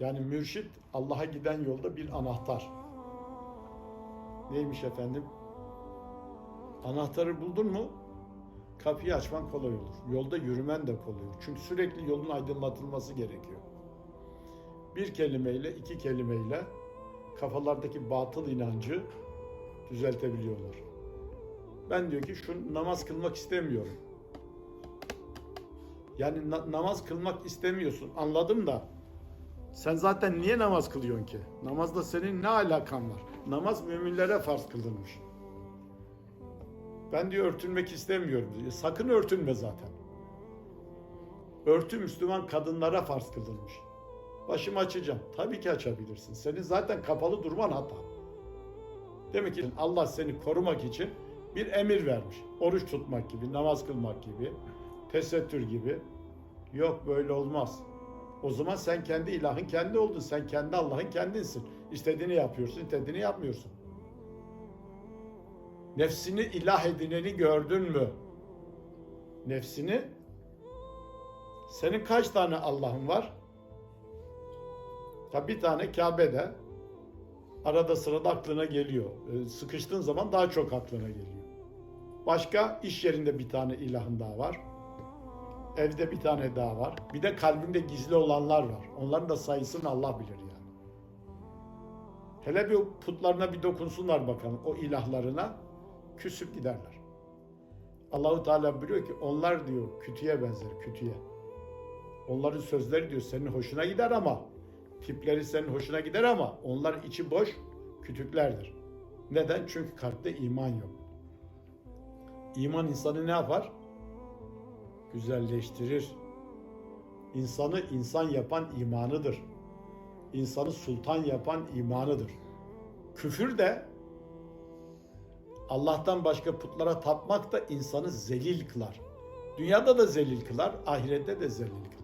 Yani mürşit Allah'a giden yolda bir anahtar. Neymiş efendim? Anahtarı buldun mu kapıyı açman kolay olur. Yolda yürümen de kolay olur. Çünkü sürekli yolun aydınlatılması gerekiyor. Bir kelimeyle, iki kelimeyle kafalardaki batıl inancı düzeltebiliyorlar. Ben diyor ki şu namaz kılmak istemiyorum. Yani na- namaz kılmak istemiyorsun. Anladım da sen zaten niye namaz kılıyorsun ki? Namazda senin ne alakan var? Namaz müminlere farz kılınmış. Ben diyor örtünmek istemiyorum diyor. Sakın örtünme zaten. Örtü Müslüman kadınlara farz kılınmış. Başımı açacağım. Tabii ki açabilirsin. Senin zaten kapalı durman hata. Demek ki Allah seni korumak için bir emir vermiş. Oruç tutmak gibi, namaz kılmak gibi, tesettür gibi. Yok böyle olmaz. O zaman sen kendi ilahın kendi oldun. Sen kendi Allah'ın kendinsin. İstediğini yapıyorsun, istediğini yapmıyorsun. Nefsini ilah edineni gördün mü? Nefsini senin kaç tane Allah'ın var? Ya bir tane Kabe'de arada sırada aklına geliyor. Ee, Sıkıştığın zaman daha çok aklına geliyor. Başka iş yerinde bir tane ilahın daha var. Evde bir tane daha var. Bir de kalbinde gizli olanlar var. Onların da sayısını Allah bilir yani. Hele bir putlarına bir dokunsunlar bakalım o ilahlarına küsüp giderler. Allahu Teala biliyor ki onlar diyor kütüye benzer kütüye. Onların sözleri diyor senin hoşuna gider ama tipleri senin hoşuna gider ama onlar içi boş kütüklerdir. Neden? Çünkü kalpte iman yok. İman insanı ne yapar? Güzelleştirir. İnsanı insan yapan imanıdır. İnsanı sultan yapan imanıdır. Küfür de Allah'tan başka putlara tapmak da insanı zelil kılar. Dünyada da zelil kılar, ahirette de zelil kılar.